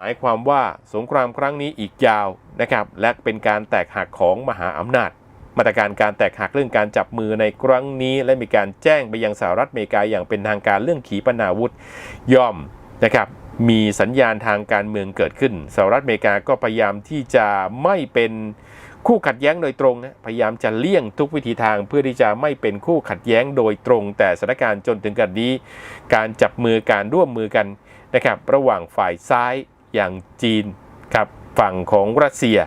หมายความว่าสงครามครั้งนี้อีกยาวนะครับและเป็นการแตกหักของมหาอำนาจ มาตรการการแตกหักเรื่องการจับมือในครั้งนี้ และมีการแจ้งไปยังสหรัฐอเมริกาอย่างเป็นทางการเรื่องขีปนาวุธย่อมนะครับมีสัญญาณทางการเมืองเกิดขึ้นสหรัฐอเมริกาก็พยายามที่จะไม่เป็นคู่ขัดแย้งโดยตรงนะพยายามจะเลี่ยงทุกวิธีทางเพื่อที่จะไม่เป็นคู่ขัดแย้งโดยตรง แต่สถานการณ์จนถึงกันนี้ การจับมือการร่วมมือกันนะครับระหว่างฝ่ายซ้าย อย่างจีนกับฝั่งของรัสเซีย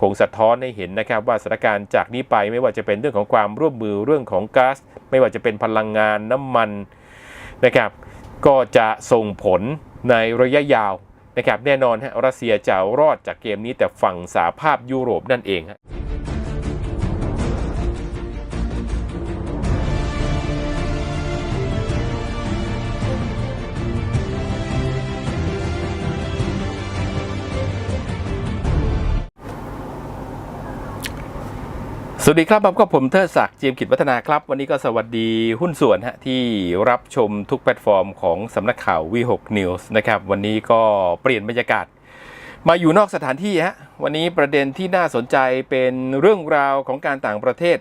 คงสะท้อนให้เห็นนะครับว่าสถานการณ์จากนี้ไปไม่ว่าจะเป็นเรื่องของความร่วมมือเรื่องของก๊าซไม่ว่าจะเป็นพลังงานน้ำมันนะครับก็จะส่งผลในระยะยาวนะครับแน่นอนฮะรัสเซียจะรอดจากเกมนี้แต่ฝั่งสหภาพยุโรปนั่นเองฮะ สวัสดีครับผมกับผมเทิดศักดิ์เจียมกิจวัฒนาครับ วันนี้ก็สวัสดีหุ้นส่วนฮะที่รับชมทุกแพลตฟอร์มของสำนักข่าว V6 News นะครับ วันนี้ก็เปลี่ยนบรรยากาศ มาอยู่นอกสถานที่ฮะวันนี้ประเด็นที่น่าสนใจเป็นเรื่องราวของการต่างประเทศ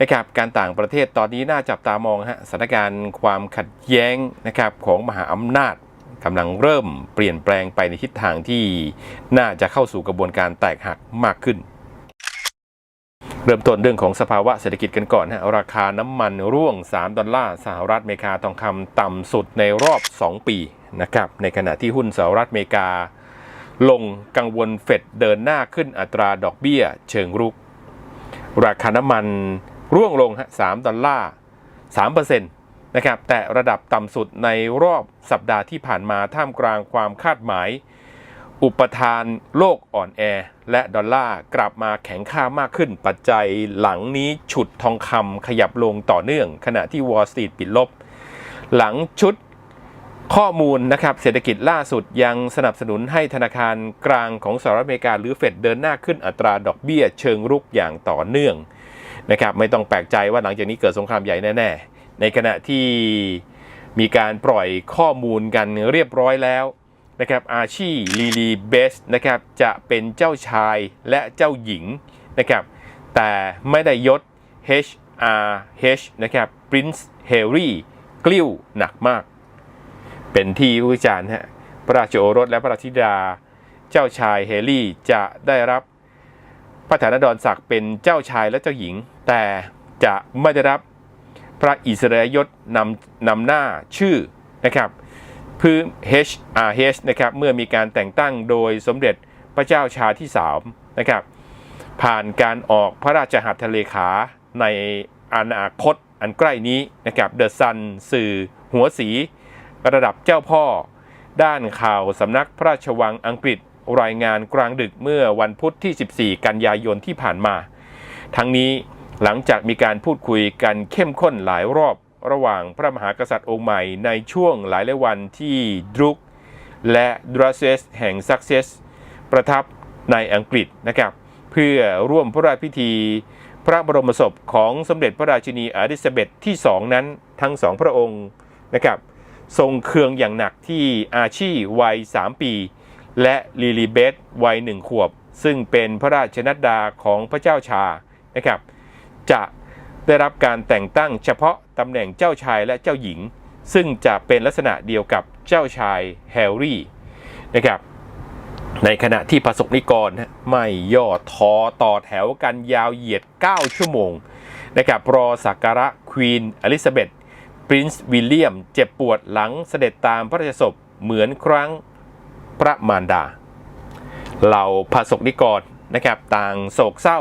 นะครับการต่างประเทศตอนนี้น่าจับตามองฮะสถานการณ์ความขัดแย้งนะครับของมหาอำนาจกำลังเริ่มเปลี่ยนแปลงไปในทิศทางที่น่าจะเข้าสู่กระบวนการแตกหักมากขึ้น เริ่มต้นเรื่องของสภาวะเศรษฐกิจกันก่อนฮะราคาน้ำมันร่วง 3 ดอลลาร์สหรัฐอเมริกาทองคำต่ำสุดในรอบ 2 ปีนะครับในขณะที่หุ้นสหรัฐอเมริกา ลงกังวลเฟดเดินหน้าขึ้นอัตราดอกเบี้ย เชิงรุก ราคาน้ำมันร่วงลงฮะ3ดอลลาร์3%นะครับแต่ระดับต่ำสุดในรอบสัปดาห์ที่ผ่านมาท่ามกลางความคาดหมาย อุปทานโลกอ่อนแอ และดอลลาร์กลับมาแข็งค่ามากขึ้น ปัจจัยหลังนี้ฉุดทองคำขยับลงต่อเนื่อง ขณะที่วอลสตรีทปิดลบ หลังชุดข้อมูลนะครับเศรษฐกิจล่าสุดยังสนับสนุนให้ธนาคารกลางของสหรัฐอเมริกาหรือเฟดเดินหน้าขึ้นอัตราดอกเบี้ยเชิงรุกอย่างต่อเนื่องนะครับไม่ต้องแปลกใจว่าหลังจากนี้เกิดสงครามใหญ่แน่ ๆ ในขณะที่มีการปล่อยข้อมูลกันเรียบร้อยแล้ว นะครับอาชีลีลีเบสนะครับจะเป็นเจ้าชายและเจ้าหญิงนะครับแต่ไม่ได้ยศ HRH นะครับ Prince Harry กลิ้วหนักมาก เป็นที่วิจารณ์ฮะพระราชโอรสและพระราชธิดา เจ้าชายเฮลี่จะได้รับพระฐานดรศักดิ์เป็นเจ้าชายและเจ้าหญิง แต่จะไม่ได้รับพระอิสริยยศนำนำหน้าชื่อนะครับ พื้น HRH นะครับเมื่อมีการแต่งตั้งโดยสมเด็จพระเจ้าชาที่3นะครับผ่านการออกพระราชหัตถเลขาในอนาคตอันใกล้นี้นะครับเดอะซันสื่อหัวสี ระดับเจ้าพ่อ ด้านข่าวสำนักพระราชวังอังกฤษรายงานกลางดึกเมื่อวันพุธที่ 14 กันยายนที่ผ่านมา ทั้งนี้หลังจากมีการพูดคุยกันเข้มข้นหลายรอบ ระหว่างพระมหากษัตริย์องค์ใหม่ในช่วงหลายหลายวันที่ดรุกและดรัสเซสแห่งซักเซสประทับในอังกฤษนะครับเพื่อร่วมพระราชพิธีพระบรมศพของสมเด็จพระราชินีอลิซาเบธที่สองนั้นทั้งสองพระองค์นะครับทรงเคืองอย่างหนักที่อาชีวัย 3 ปี และลิลิเบธวัยหนึ่งขวบ ซึ่งเป็นพระราชนัดดาของพระเจ้าชานะครับจะได้รับการแต่งตั้งเฉพาะ ตำแหน่งเจ้าชายและเจ้าหญิง ซึ่งจะเป็นลักษณะเดียวกับเจ้าชายแฮร์รี่นะครับในขณะที่ประสบนิกรไม่ย่อท้อต่อแถวกันยาวเหยียด 9 ชั่วโมงนะครับรอสักการะควีนอลิซาเบธปรินซ์วิลเลียม เจ็บปวดหลังเสด็จตามพระราชศพเหมือนครั้งพระมารดา เหล่าพระสกนิกรนะครับต่างโศกเศร้า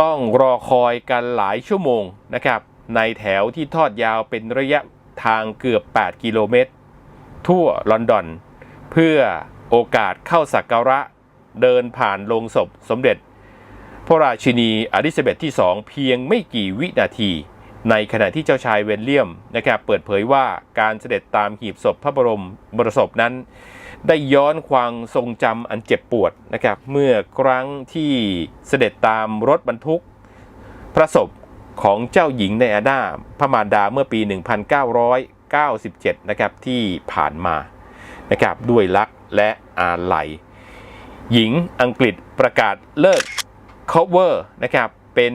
ต้องรอคอยกันหลายชั่วโมงนะครับ ในแถวที่ทอดยาวเป็นระยะทางเกือบ 8 กิโลเมตร ทั่วลอนดอน เพื่อโอกาสเข้าสักการะเดินผ่านโลงศพสมเด็จ พระราชินีอลิซาเบธที่ 2 เพียงไม่กี่วินาที ในขณะที่เจ้าชายเวนเลียมนะครับเปิดเผยว่าการเสด็จตามหีบศพพระบรมบรศพนั้น ได้ย้อนความทรงจำอันเจ็บปวดนะครับเมื่อครั้งที่เสด็จตามรถบรรทุก พระศพ ของเจ้าหญิงในอาดาพระมารดาเมื่อปี 1997 นะครับที่ผ่านมานะครับด้วยรักและอาลัย หญิงอังกฤษประกาศเลิก cover นะครับเป็น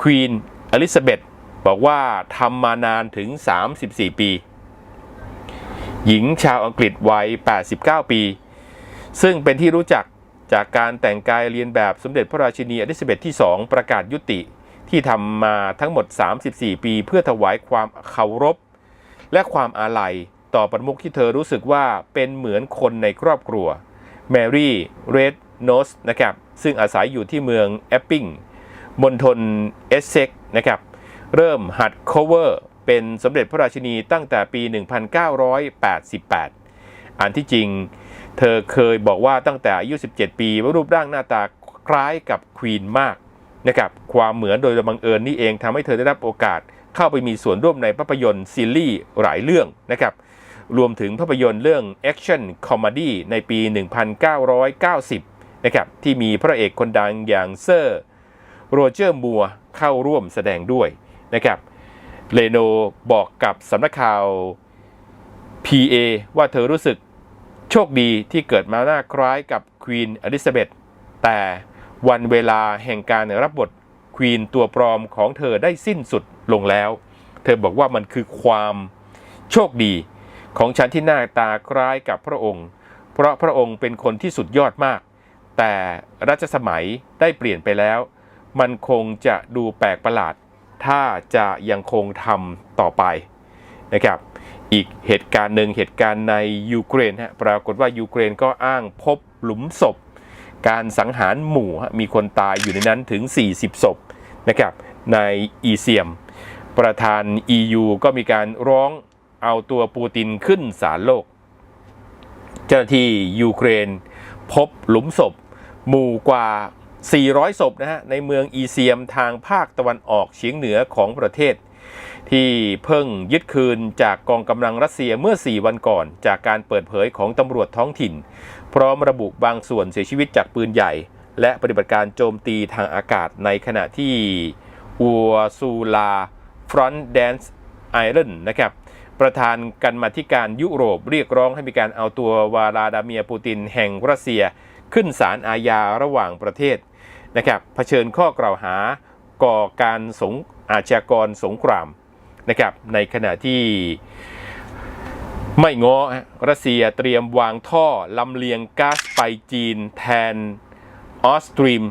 ควีนอลิซาเบธบอกว่าทำมานานถึง 34 ปี หญิงชาวอังกฤษวัย 89 ปี ซึ่งเป็นที่รู้จักจากการแต่งกายเรียนแบบสมเด็จพระราชินีอลิซาเบธที่ 2 ประกาศยุติ ที่ทำมาทั้งหมด 34 ปี เพื่อถวายความเคารพ และความอาลัยต่อประมุขที่เธอรู้สึกว่าเป็นเหมือนคนในครอบครัวแมรี่เรดโนสนะครับซึ่งอาศัยอยู่ที่เมืองแอปปิงมณฑลเอสเซ็กนะครับเริ่มหัด cover เป็นสมเด็จพระราชินีตั้งแต่ปี 1988 อันที่จริง เธอเคยบอกว่าตั้งแต่อายุ 17 ปีว่ารูปร่างหน้าตาคล้ายกับควีนมาก นะครับความเหมือนโดยบังเอิญนี่เองทำให้เธอได้รับโอกาสเข้าไปมีส่วนร่วมในภาพยนตร์ซีรีส์หลายเรื่องนะครับรวมถึงภาพยนตร์เรื่อง Action Comedy ในปี 1990 นะครับที่มีพระเอกคนดังอย่างเซอร์โรเจอร์มัวเข้าร่วมแสดงด้วยนะครับเลโนบอกกับสำนักข่าว PA ว่าเธอรู้สึกโชคดีที่เกิดมาหน้าคล้ายกับควีนอลิซาเบธแต่ วันเวลาแห่งการรับบทควีนตัวปลอมของเธอได้สิ้นสุดลงแล้ว เธอบอกว่ามันคือความโชคดีของฉันที่หน้าตาคล้ายกับพระองค์ เพราะพระองค์เป็นคนที่สุดยอดมาก แต่รัชสมัยได้เปลี่ยนไปแล้ว มันคงจะดูแปลกประหลาด ถ้าจะยังคงทำต่อไปนะครับ อีกเหตุการณ์หนึ่งเหตุการณ์ในยูเครนฮะปรากฏว่ายูเครนก็อ้างพบหลุมศพ การสังหารหมู่มีคนตายอยู่ในนั้นถึง 40 ศพนะครับในอีเซียม ประธาน EU ก็มีการร้องเอาตัวปูตินขึ้นศาลโลก เจ้าหน้าที่ยูเครน พบหลุมศพ หมู่กว่า 400 ศพนะฮะในเมืองอีเซียมทางภาคตะวันออกเฉียงเหนือของประเทศ ที่เพิ่งยึดคืนจากกองกำลังรัสเซียเมื่อ 4 วันก่อน จากการเปิดเผยของตำรวจท้องถิ่น พร้อมระบุบางส่วนเสียชีวิตจากปืนใหญ่ และปฏิบัติการโจมตีทางอากาศในขณะที่อัวซูลาฟรอนต์แดนซ์ไอรอนนะครับประธานกันมาธิการยุโรปเรียกร้องให้มีการเอาตัววาลาดาเมียร์ปูตินแห่งรัสเซีย ขึ้นศาลอาญาระหว่างประเทศนะครับเผชิญข้อกล่าวหาก่อการสงอาชญากรสงครามนะครับในขณะที่ ไม่ง้อรัสเซียเตรียมวางท่อลำเลียงก๊าซไปจีนแทนออสตรีม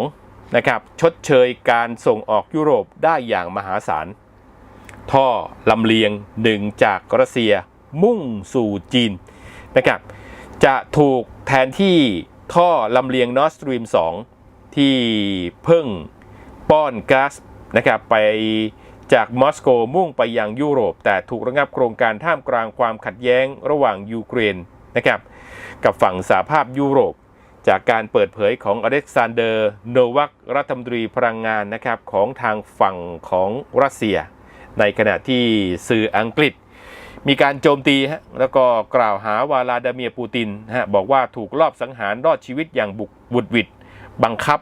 2 นะครับ ชดเชยการส่งออกยุโรปได้อย่างมหาศาล ท่อลำเลียงหนึ่งจากรัสเซียมุ่งสู่จีนนะครับ จะถูกแทนที่ท่อลำเลียงนอสตรีม 2 ที่เพิ่งป้อนก๊าซนะครับไป จากมอสโกมุ่งไปยังยุโรป แต่ถูกระงับโครงการท่ามกลางความขัดแย้งระหว่างยูเครนนะครับกับฝั่งสหภาพยุโรป จากการเปิดเผยของอเล็กซานเดอร์ โนวัครัฐมนตรีพลังงานนะครับของทางฝั่งของรัสเซีย ในขณะที่สื่ออังกฤษ มีการโจมตีฮะแล้วก็กล่าวหาวาลาดาเมียปูตินฮะบอกว่าถูกลอบสังหารรอดชีวิตอย่างบุกบุดวิดบังคับ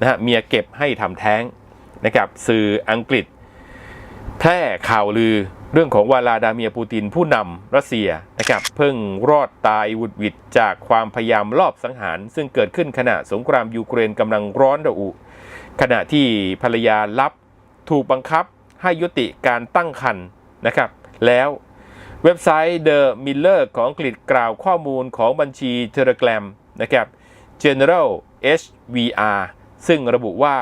นะฮะเมียเก็บให้ทำแท้งนะครับสื่ออังกฤษ แพร่ข่าวลือเรื่องของวาลาดาเมียปูตินผู้นำรัสเซียนะครับเพิ่งรอดตายวุดหวิดจากความพยายามลอบสังหาร ซึ่งเกิดขึ้นขณะสงครามยูเครนกำลังร้อนระอุ ขณะที่ภรรยาลับถูกบังคับให้ยุติการตั้งครรภ์นะครับ แล้วเว็บไซต์ The Miller ของอังกฤษกล่าวข้อมูลของบัญชี Telegram นะครับ General HVR ซึ่งระบุว่า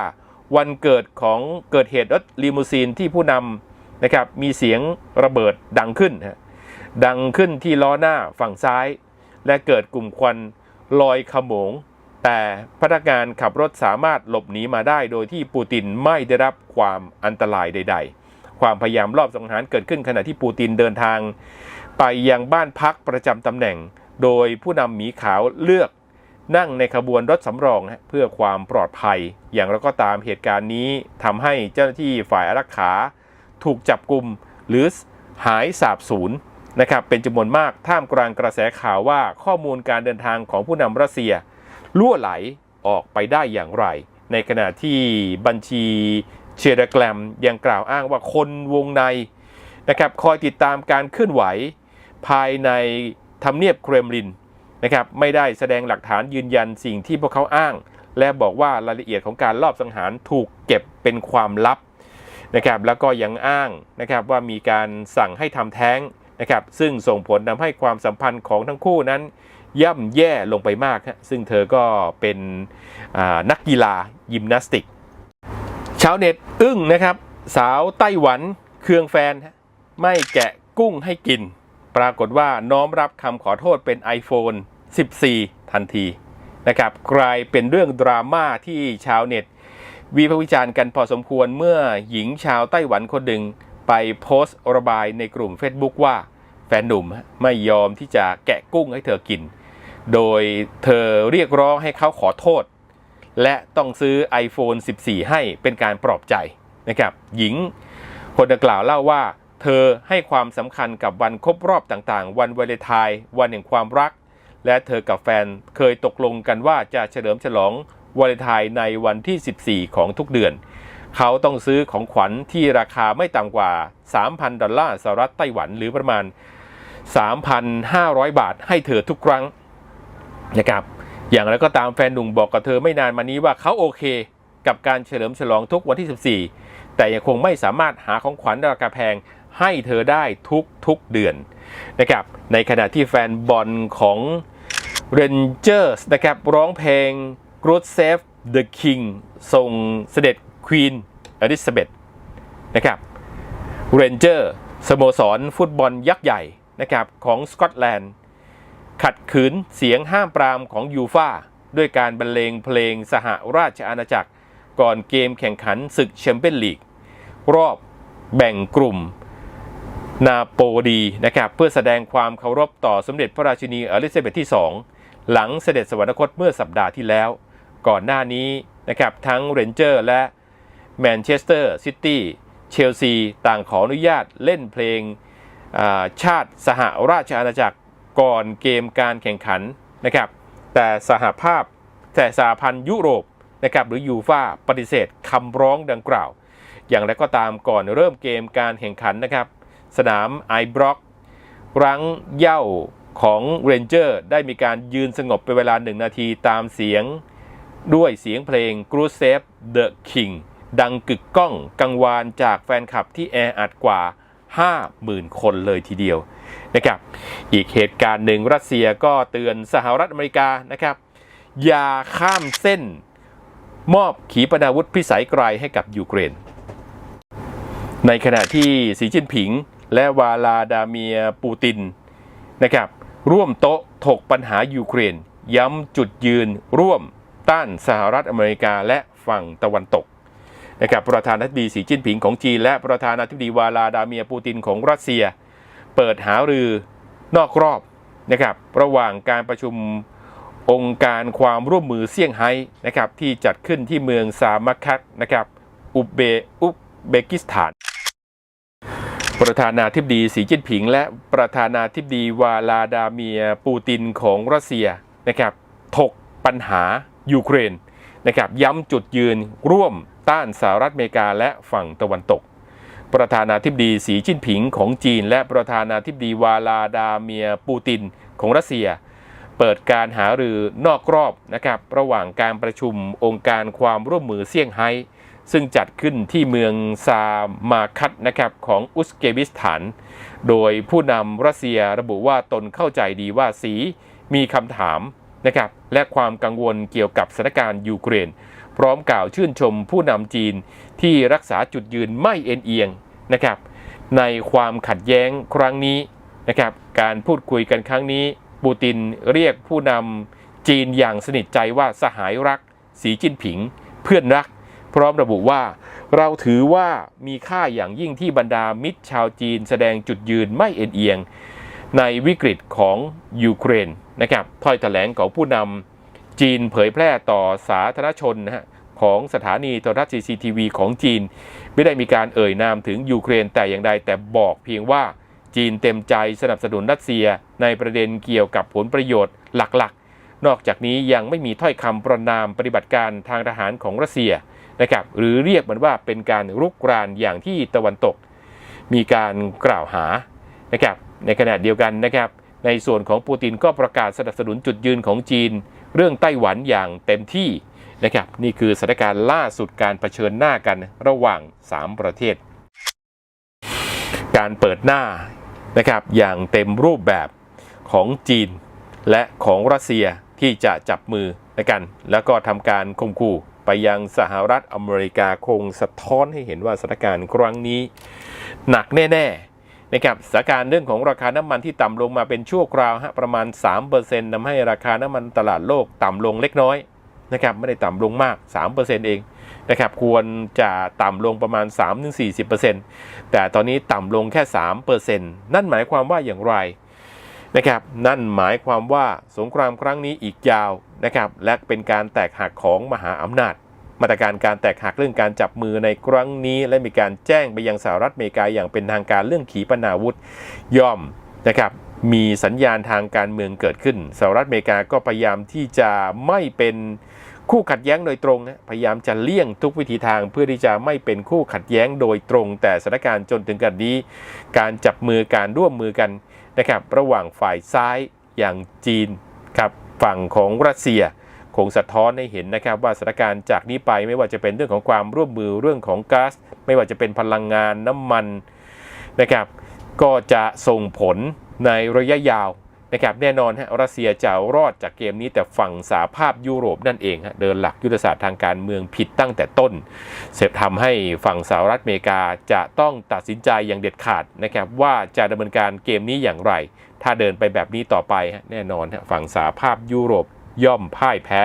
วันเกิดของเกิดเหตุรถลีมูซีนที่ผู้นำ นะครับมีเสียงระเบิดดังขึ้นฮะดังขึ้นที่ล้อหน้าฝั่งซ้าย และเกิดกลุ่มควันลอยขโมง แต่พนักงานขับรถสามารถหลบหนีมาได้โดยที่ปูตินไม่ได้รับความอันตรายใด ๆ ความพยายามรอบสังหารเกิดขึ้นขณะที่ปูตินเดินทาง ไปยังบ้านพักประจำตำแหน่ง โดยผู้นำหมีขาวเลือกนั่งในขบวนรถสำรองเพื่อความปลอดภัย อย่างไรก็ตามเหตุการณ์นี้ทำให้เจ้าหน้าที่ฝ่ายอารักขา ถูกจับกลุ่มหรือหายสาบสูญนะครับเป็นจำนวนมากท่ามกลางกระแสข่าวว่าข้อมูลการเดินทางของผู้นำรัสเซียล่วไหลออกไปได้อย่างไร ในขณะที่บัญชีเชเดแกรมยังกล่าวอ้างว่าคนวงในนะครับคอยติดตามการเคลื่อนไหว ภายในทำเนียบเครมลินนะครับไม่ได้แสดงหลักฐานยืนยันสิ่งที่พวกเขาอ้าง และบอกว่ารายละเอียดของการลอบสังหารถูกเก็บเป็นความลับ นะครับแล้วก็ยังอ้างนะครับว่ามีการสั่งให้ทำแท้งนะครับซึ่งส่งผลทำให้ความสัมพันธ์ของทั้งคู่นั้น ย่ำแย่ลงไปมากฮะซึ่งเธอก็เป็นนักกีฬายิมนาสติก ชาวเน็ตอึ้งนะครับ สาวไต้หวันเคืองแฟน ไม่แกะกุ้งให้กิน ปรากฏว่าน้อมรับคำขอโทษเป็น iPhone 14 ทันทีนะครับกลายเป็นเรื่องดราม่าที่ชาวเน็ต วิพากษ์วิจารณ์กันพอสมควรเมื่อหญิงชาวไต้หวันคนหนึ่งไปโพสต์ระบายในกลุ่ม Facebook ว่าแฟนหนุ่มไม่ยอมที่จะแกะกุ้งให้เธอกิน โดยเธอเรียกร้องให้เขาขอโทษ และต้องซื้อ iPhone 14 ให้เป็นการปลอบใจนะครับ หญิงคนดังกล่าวเล่าว่า เธอให้ความสำคัญกับวันครบรอบต่างๆ วันวาเลนไทน์วันแห่งความรัก และเธอกับแฟนเคยตกลงกันว่าจะเฉลิมฉลอง วาเลนไทน์ในวันที่ 14 ของทุกเดือน เขาต้องซื้อของขวัญที่ราคาไม่ต่ำกว่า 3,000 ดอลลาร์สหรัฐไต้หวันหรือประมาณ 3,500 บาทให้เธอทุกครั้งนะครับอย่างไรก็ตามแฟนหนุ่มบอกกับเธอไม่นานมานี้ว่าเขาโอเค กับการเฉลิมฉลองทุกวันที่ 14 แต่ยังคงไม่สามารถหาของขวัญราคาแพงให้เธอได้ทุกทุกเดือนนะครับในขณะที่แฟนบอลของ Rangers นะครับร้องเพลง God Save the King ส่งเสด็จควีนอลิซาเบธนะครับเรนเจอร์สโมสรฟุตบอลยักษ์ใหญ่นะครับของสกอตแลนด์ ขัดขืนเสียงห้ามปรามของยูฟาด้วยการบรรเลงเพลงสหราชอาณาจักร ก่อนเกมแข่งขันศึกแชมเปี้ยนลีก รอบแบ่งกลุ่มนาโปลีนะครับเพื่อแสดงความเคารพต่อสมเด็จพระราชินีอลิซาเบธที่ 2 หลังเสด็จสวรรคตเมื่อสัปดาห์ที่แล้ว ก่อนหน้านี้นะครับทั้งเรนเจอร์และแมนเชสเตอร์ซิตี้เชลซีต่างขออนุญาตเล่นเพลงชาติสหราชอาณาจักรก่อนเกมการแข่งขันนะครับแต่สหภาพแต่สหพันธ์ยุโรปนะครับหรือยูฟ่าปฏิเสธคำร้องดังกล่าว อย่างไรก็ตามก่อนเริ่มเกมการแข่งขันนะครับ สนามไอบล็อกรั้งเหย้าของเรนเจอร์ได้มีการยืนสงบเป็นเวลาหนึ่งนาทีตามเสียง ด้วยเสียงเพลง g r o o s a v e the King ดังกึกก้องกังวานจากแฟนคลับที่แออัดกว่า 50,000 คนเลยทีเดียวนะครับอีกเหตุการณ์หนึ่งรัสเซียก็เตือนสหรัฐอเมริกานะครับ อย่าข้ามเส้น มอบขีปนาวุธพิสัยไกลให้กับยูเครน ในขณะที่สีจิ้นผิง และวาลาดาเมียปูตินนะครับร่วมโต๊ะถกปัญหายูเครน ย้ำจุดยืนร่วม ต้านสหรัฐอเมริกาและฝั่งตะวันตกนะครับประธานาธิบดีสีจิ้นผิงของจีน และประธานาธิบดีวาลาดาเมียปูตินของรัสเซีย เปิดหารือนอกรอบนะครับระหว่างการประชุมองค์การความร่วมมือเซี่ยงไฮ้นะครับที่จัดขึ้นที่เมืองซามัคคัตนะครับอุบเบอุบเบกิสถาน ประธานาธิบดีสีจิ้นผิง และประธานาธิบดีวาลาดาเมียปูตินของรัสเซียนะครับถกปัญหา ยูเครนนะครับย้ำจุดยืนร่วมต้านสหรัฐอเมริกาและฝั่งตะวันตก ประธานาธิบดีสีจิ้นผิงของจีน และประธานาธิบดีวาลาดาเมียปูตินของรัสเซีย เปิดการหารือนอกรอบนะครับระหว่างการประชุมองค์การความร่วมมือเซี่ยงไฮ้ซึ่งจัดขึ้นที่เมืองซามาคัตนะครับของอุซเกบิสถาน โดยผู้นำรัสเซียระบุว่าตนเข้าใจดีว่าสีมีคำถาม นะครับและความกังวลเกี่ยวกับสถานการณ์ยูเครน พร้อมกล่าวชื่นชมผู้นำจีนที่รักษาจุดยืนไม่เอ็นเอียงนะครับในความขัดแย้งครั้งนี้นะครับการพูดคุยกันครั้งนี้ ปูตินเรียกผู้นำจีนอย่างสนิทใจว่าสหายรัก สีจิ้นผิง เพื่อนรัก พร้อมระบุว่า เราถือว่ามีค่าอย่างยิ่งที่บรรดามิตรชาวจีนแสดงจุดยืนไม่เอ็นเอียง ในวิกฤตของยูเครน นะครับถ้อยแถลงของผู้นำจีนเผยแพร่ต่อสาธารณชนนะฮะของสถานีโทรทัศน์ CCTV ของจีน ไม่ได้มีการเอ่ยนามถึงยูเครนแต่อย่างใดแต่บอกเพียงว่าจีนเต็มใจสนับสนุนรัสเซียในประเด็นเกี่ยวกับผลประโยชน์หลักๆ นอกจากนี้ยังไม่มีถ้อยคำประนามปฏิบัติการทางทหารของรัสเซียนะครับหรือเรียกมันว่าเป็นการรุกรานอย่างที่ตะวันตก มีการกล่าวหานะครับในขณะเดียวกันนะครับ ในส่วนของปูตินก็ประกาศสนับสนุนจุดยืนของจีน เรื่องไต้หวันอย่างเต็มที่นะครับนี่คือสถานการณ์ล่าสุดการเผชิญหน้ากันระหว่าง 3 ประเทศ การเปิดหน้านะครับอย่างเต็มรูปแบบของจีน และของรัสเซียที่จะจับมือกัน แล้วก็ทำการข่มขู่ไปยังสหรัฐอเมริกาคงสะท้อนให้เห็นว่าสถานการณ์ครั้งนี้ หนักแน่ ๆ นะครับสถานการณ์เรื่องของราคาน้ำมันที่ต่ำลงมาเป็นชั่วคราวฮะประมาณ3%ทำให้ราคาน้ำมันตลาดโลกต่ำลงเล็กน้อยนะครับไม่ได้ต่ำลงมาก 3%เองนะครับควรจะต่ำลงประมาณ 3-40%แต่ตอนนี้ต่ำลงแค่ 3%นั่นหมายความว่าอย่างไรนะครับนั่นหมายความว่าสงครามครั้งนี้อีกยาวนะครับและเป็นการแตกหักของมหาอำนาจ มาตรการการแตกหักเรื่องการจับมือในครั้งนี้และมีการแจ้งไปยังสหรัฐอเมริกาอย่างเป็นทางการเรื่องขีปนาวุธย่อมนะครับมีสัญญาณทางการเมืองเกิดขึ้นสหรัฐอเมริกาก็พยายามที่จะไม่เป็นคู่ขัดแย้งโดยตรงนะพยายามจะเลี่ยงทุกวิธีทางเพื่อที่จะไม่เป็นคู่ขัดแย้งโดยตรง แต่สถานการณ์จนถึงกันนี้ การจับมือการร่วมมือกันนะครับระหว่างฝ่ายซ้ายอย่างจีนครับฝั่งของรัสเซีย คงสะท้อนให้เห็นนะครับว่าสถานการณ์จากนี้ไปไม่ว่าจะเป็นเรื่องของความร่วมมือเรื่องของก๊าซไม่ว่าจะเป็นพลังงานน้ำมันนะครับก็จะส่งผลในระยะยาวนะครับแน่นอนฮะรัสเซียจะรอดจากเกมนี้แต่ฝั่งสาภาพยุโรปนั่นเองฮะเดินหลักยุทธศาสตร์ทางการเมืองผิดตั้งแต่ต้น เสพทำให้ฝั่งสหรัฐอเมริกาจะต้องตัดสินใจอย่างเด็ดขาดนะครับว่าจะดำเนินการเกมนี้อย่างไร ถ้าเดินไปแบบนี้ต่อไปฮะแน่นอนฮะฝั่งสาภาพยุโรป ย่อมพ่ายแพ้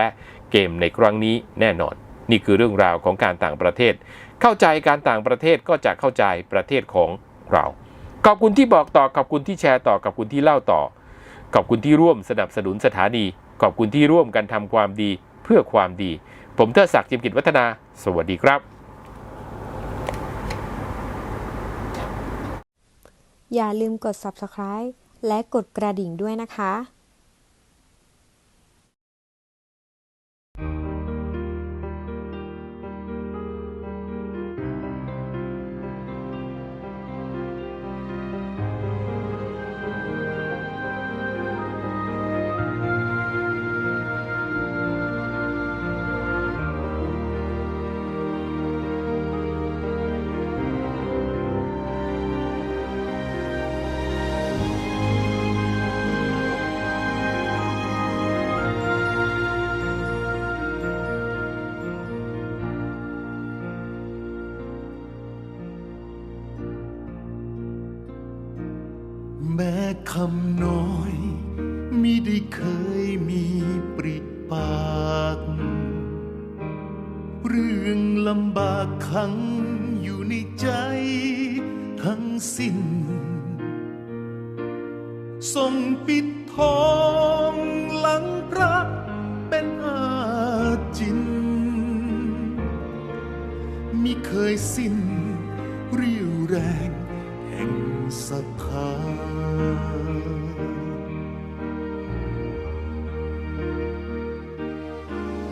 เกมในครั้งนี้แน่นอน นี่คือเรื่องราวของการต่างประเทศ เข้าใจการต่างประเทศก็จะเข้าใจประเทศของเรา ขอบคุณที่บอกต่อขอบคุณที่แชร์ต่อขอบคุณที่เล่าต่อ ขอบคุณที่ร่วมสนับสนุนสถานี ขอบคุณที่ร่วมกันทำความดีเพื่อความดี ผมเทดศักดิ์จิมกิจวัฒนา สวัสดีครับ อย่าลืมกด subscribe และกดกระดิ่งด้วยนะคะ คำน้อยมิได้เคยมีปริปาก เรื่องลำบากขังอยู่ในใจทั้งสิ้นส่งปิดทอง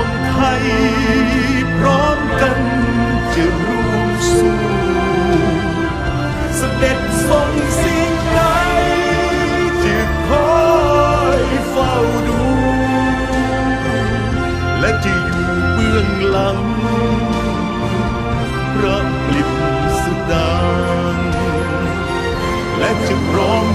วงไทยพร้อมกันจะร่วมสู้เสด็จทรงสิ่งใดจะคอยเฝ้าดู และจะอยู่เบื้องหลังพระปลิบสุดางและจะพร้อม